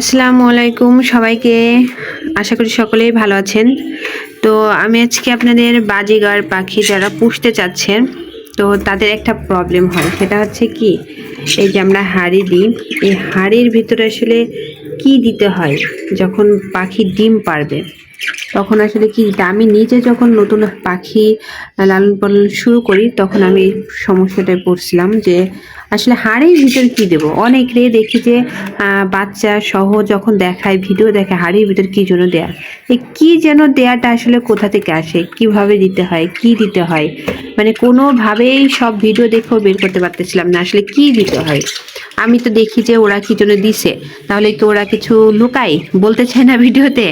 আসসালামু আলাইকুম সবাইকে। আশা করি সকলেই ভালো আছেন। তো আমি আজকে আপনাদের বাজিগার পাখি যারা পুষতে চাচ্ছেন, তো তাদের একটা প্রবলেম হয়। সেটা হচ্ছে কি, এই যে আমরা হাড়ি দিই, এই হাড়ির ভিতরে আসলে কি দিতে হয় যখন পাখি ডিম পারবে? তখন আসলে কি দিতে আমি নিজে যখন নতুন পাখি লালন পালন শুরু করি, তখন আমি সমস্যাটায় পড়ছিলাম যে আসলে হাড়ের ভিতর কি দেবো? অনেক রে দেখি যে বাচ্চা সহ যখন দেখায়, ভিডিও দেখে হাড়ির ভিতর কি জন্য দেয়া। এই কি যেন দেয়াটা আসলে কোথা থেকে আসে? কীভাবে দিতে হয়? কি দিতে হয়? মানে কোনোভাবেই সব ভিডিও দেখেও বের করতে পারতেছিলাম না। আসলে কি দিতে হয়? আমি তো দেখি যে ওরা কি জন্য দিছে। তাহলে কি ওরা কিছু লুকাই বলতে চায় না ভিডিওতে?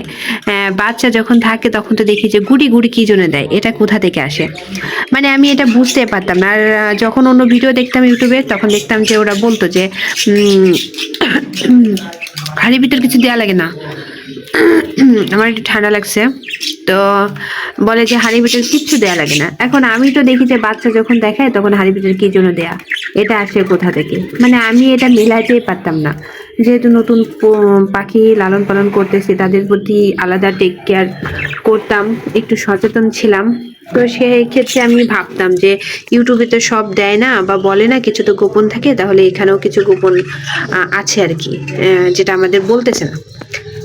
বাচ্চা যখন থাকে তখন তো দেখি যে গুড়ি গুড়ি কি জন্য দেয়। এটা কোথা থেকে আসে? মানে আমি এটা বুঝতে পারতাম আর যখন অন্য ভিডিও দেখতাম ইউটিউবে, তখন দেখতাম যে ওরা বলতো যে হাড়ির ভিতর কিছু দেওয়া লাগে না। আমার একটু ঠান্ডা লাগছে। তো বলে যে হাড়ির ভিতর কিচ্ছু দেয়া লাগে না। এখন আমি তো দেখি যে বাচ্চা যখন দেখায় তখন হাড়ির ভিতর কি জন্য দেয়া? এটা আসে কোথা থেকে? মানে আমি এটা মেলাতেই পারতাম না। যেহেতু নতুন পাখি লালন পালন করতেছি, তাদের প্রতি আলাদা টেক কেয়ার করতাম, একটু সচেতন ছিলাম। তো সেই ক্ষেত্রে আমি ভাবতাম যে ইউটিউবে তো সব দেয় না বা বলে না কিছু তো গোপন থাকে, তাহলে এখানেও কিছু গোপন আছে আর কি যেটা আমাদের বলতেছে না।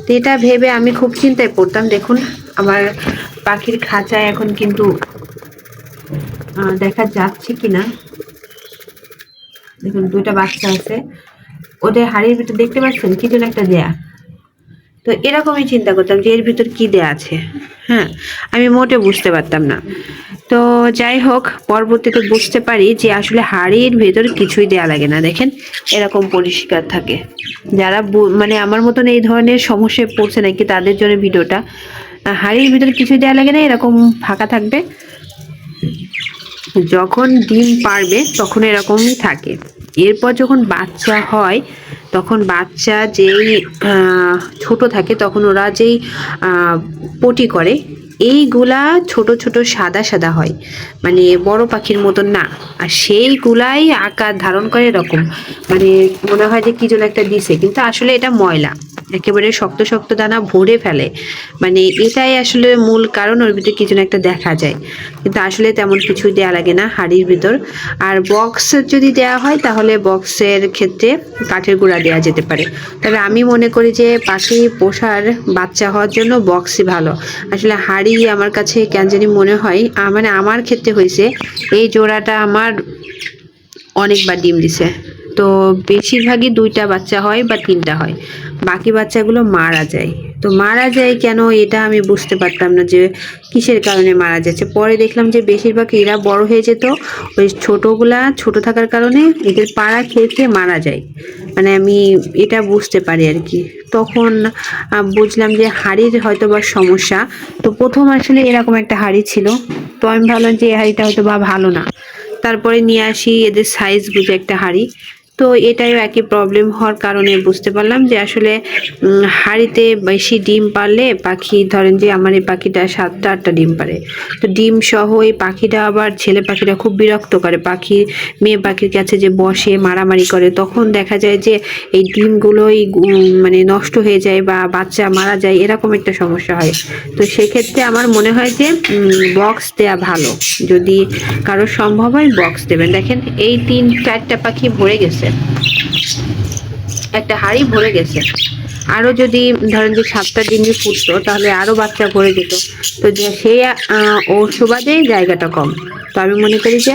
তো এটা ভেবে আমি খুব চিন্তায় পড়তাম, দেখুন, আমার পাখির খাঁচায় এখন কিন্তু দেখা যাচ্ছে কিনা। দেখুন, দুইটা বাচ্চা আছে, ওদের হাড়ির ভিতরে দেখতে পাচ্ছেন? কি যেন একটা দেয়া। তো এরকমই চিন্তা করতাম যে এর ভিতর কী দেয়া আছে। হ্যাঁ আমি মোটে বুঝতে পারতাম না। তো যাই হোক, পরবর্তীতে বুঝতে পারি যে আসলে হাড়ির ভেতর কিছুই দেয়া লাগে না। দেখেন, এরকম পরিষ্কার থাকে। যারা মানে আমার মতন এই ধরনের সমস্যায় পড়ছে নাকি, তাদের জন্য ভিডিওটা হাড়ির ভিতর কিছুই দেয়া লাগে না, এরকম ফাঁকা থাকবে। যখন ডিম পারবে, তখন এরকমই থাকে। এরপর যখন বাচ্চা হয় তখন বাচ্চা যেই ছোট থাকে তখন ওরা যেই পটি করে, এইগুলা ছোট ছোট সাদা সাদা হয়। মানে বড় পাখির মতন না। আর সেইগুলাই আকার ধারণ করে এরকম। মানে মনে হয় যে কি জন্য একটা দিছে। কিন্তু আসলে এটা ময়লা। একেবারে শক্ত শক্ত দানা ভরে ফেলে। মানে এটাই আসলে মূল কারণ, ওর ভিতরে কিছু না একটা দেখা যায়। কিন্তু আসলে তেমন কিছু দেওয়া লাগে না হাড়ির ভিতর। আর বক্স যদি দেওয়া হয়, তাহলে বক্সের ক্ষেত্রে কাঠের গুঁড়া দেওয়া যেতে পারে। তবে আমি মনে করি যে পাখি পোষার বাচ্চা হওয়ার জন্য বক্সই ভালো। আসলে হাড়ি আমার কাছে কেন জানি মনে হয় মানে আমার ক্ষেত্রে হয়েছে, এই জোড়াটা আমার অনেকবার ডিম দিছে। তো বেশিরভাগই দুইটা বাচ্চা হয় বা তিনটা হয়। বাকি বাচ্চাগুলো মারা যায়। তো মারা যায় কেন এটা আমি বুঝতে পারতাম না যে কিসের কারণে মারা যাচ্ছে। পরে দেখলাম যে বেশিরভাগ এরা বড় হয়ে যেত। ওই ছোটোগুলা ছোট থাকার কারণে এদের পাড়া খেয়ে খেয়ে মারা যায়। মানে আমি এটা বুঝতে পারি আর কি। তখন বুঝলাম যে হাড়ির হয়তো বা সমস্যা। তো প্রথম আসলে এরকম একটা হাড়ি ছিল। তো আমি ভাবলাম যে এই হাড়িটা হয়তো বা ভালো না। তারপরে নিয়ে আসি এদের সাইজ বুঝে একটা হাঁড়ি। তো এটাই একই প্রবলেম হওয়ার কারণে বুঝতে পারলাম যে আসলে হাঁড়িতে বেশি ডিম পারলে পাখি, ধরেন যে আমার এই পাখিটা সাতটা আটটা ডিম পারে। তো ডিম সহ এই পাখিটা আবার ছেলে পাখিটা খুব বিরক্ত করে। পাখি, মেয়ে পাখির কাছে যে বসে, মারামারি করে, তখন দেখা যায় যে এই ডিমগুলোই মানে নষ্ট হয়ে যায় বা বাচ্চা মারা যায়, এরকম একটা সমস্যা হয়। তো সেক্ষেত্রে আমার মনে হয় যে বক্স দেয়া ভালো। যদি কারও সম্ভব হয় বক্স দেবেন। দেখেন, এই তিন, চারটা পাখি ভরে গেছে। একটা হাড়ি ভরে গেছে। আরও যদি ধরেন যে সাতটা ডিমই ফুটতো, তাহলে আরও বাচ্চা ভরে যেত তো সেই ওর সুবাদে জায়গাটা কম। তো আমি মনে করি যে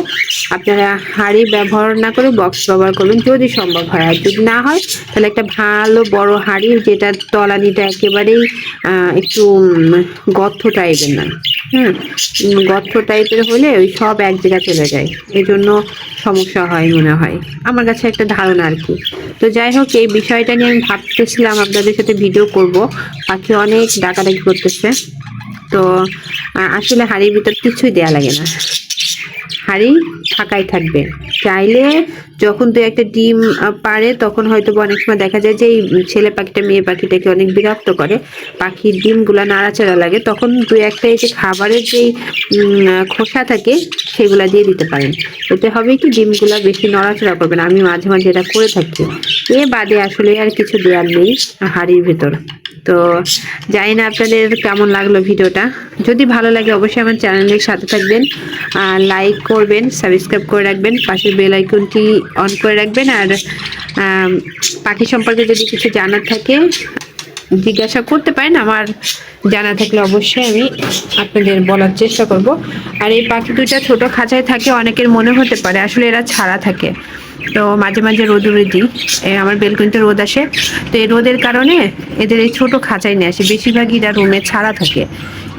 আপনারা হাড়ি ব্যবহার না করে বক্স ব্যবহার করবেন যদি সম্ভব হয়। আর যদি না হয়, তাহলে একটা ভালো বড় হাড়ি যেটা তলানিটা একেবারেই একটু গর্ত টাইপের না। হুম, গর্ত টাইপের হলে ওই সব এক জায়গায় চলে যায়। এই জন্য সমস্যা হয় মনে হয়। আমার কাছে একটা ধারণা আর কি। তো যাই হোক, এই বিষয়টা নিয়ে আমি ভাবতেছিলাম আপনাদের সাথে ভিডিও করব। পাখি অনেক ডাকাডাকি করতেছে। তো আসলে হাড়ির ভিতর কিছুই দেয়া লাগে না। হাড়ি ফাঁকাই থাকবে। চাইলে যখন দু একটা ডিম পারে, তখন হয়তো অনেক সময় দেখা যায় যে এই ছেলে পাখিটা, মেয়ে পাখিটাকে অনেক বিরক্ত করে। পাখির ডিমগুলা নাড়াচাড়া লাগে, তখন দু একটা এই যে খাবারের যেই খোসা থাকে, সেগুলা দিয়ে দিতে পারেন। এতে হবে কি, ডিমগুলা বেশি নড়াচড়া করবে না। আমি মাঝে মাঝে এটা করে থাকি। এ বাদে আসলে আর কিছু দেওয়ার নেই হাড়ির ভেতর। তো জানি না আপনাদের কেমন লাগল ভিডিওটা। যদি ভালো লাগে অবশ্যই আমার চ্যানেলের সাথে থাকবেন লাইক করবেন সাবস্ক্রাইব করে রাখবেন, পাশের বেল আইকনটি অন করে রাখবেন, আর পাখি সম্পর্কে যদি কিছু জানার থাকে, জিজ্ঞাসা করতে পারেন, আমার জানা থাকলে অবশ্যই আমি আপনাদের বলার চেষ্টা করব। আর এই পাখি দুইটা ছোট খাঁচায় থাকে, অনেকের মনে হতে পারে আসলে এরা ছাড়া থাকে। তো মাঝে মাঝে রোদ উড়ে দিই। আমার বেলকুনিতে রোদ আসে। তো এই রোদের কারণে এদের এই ছোটো খাঁচায় নিয়ে আসে। বেশিরভাগই এরা রুমে ছাড়া থাকে।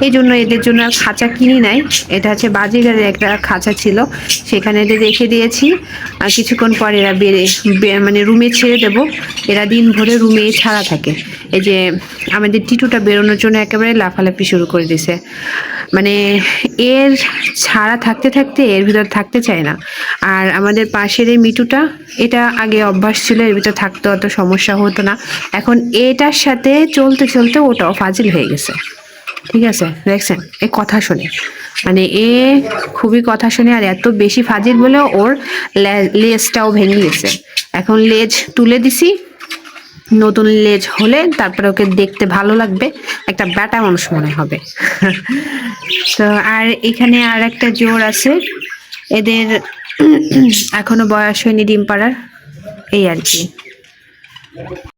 এই জন্য এদের জন্য আর খাঁচা কিনি নাই। এটা হচ্ছে বাজিগারের একটা খাঁচা ছিল। সেখানে এদের রেখে দিয়েছি। আর কিছুক্ষণ পর এরা বেড়ে মানে রুমে ছেড়ে দেব। এরা দিন ভরে রুমে ছাড়া থাকে। এই যে আমাদের টিটুটা বেরোনোর জন্য একেবারে লাফালাফি শুরু করে দিছে। মানে এর ছাড়া থাকতে থাকতে এর ভিতর থাকতে চায় না। আর আমাদের পাশের এই মিটুটা, এটা আগে অভ্যাস ছিল, এর ভিতর থাকতে অত সমস্যা হতো না। এখন এটার সাথে চলতে চলতে ওটাও ফাজিল হয়ে গেছে। ঠিক আছে, দেখছেন, এ কথা শুনে। মানে এ খুবই কথা শুনে আর এত বেশি ফাজিল বলে ওর লেজটাও ভেঙে গেছে। এখন লেজ তুলে দিছি, নতুন লেজ হলে তারপরে ওকে দেখতে ভালো লাগবে, একটা ব্যাটা মানুষ মনে হবে। তো আর এখানে আর একটা জোর আছে, এদের এখনও বয়স হয়নি ডিম পাড়ার, এই আর কি।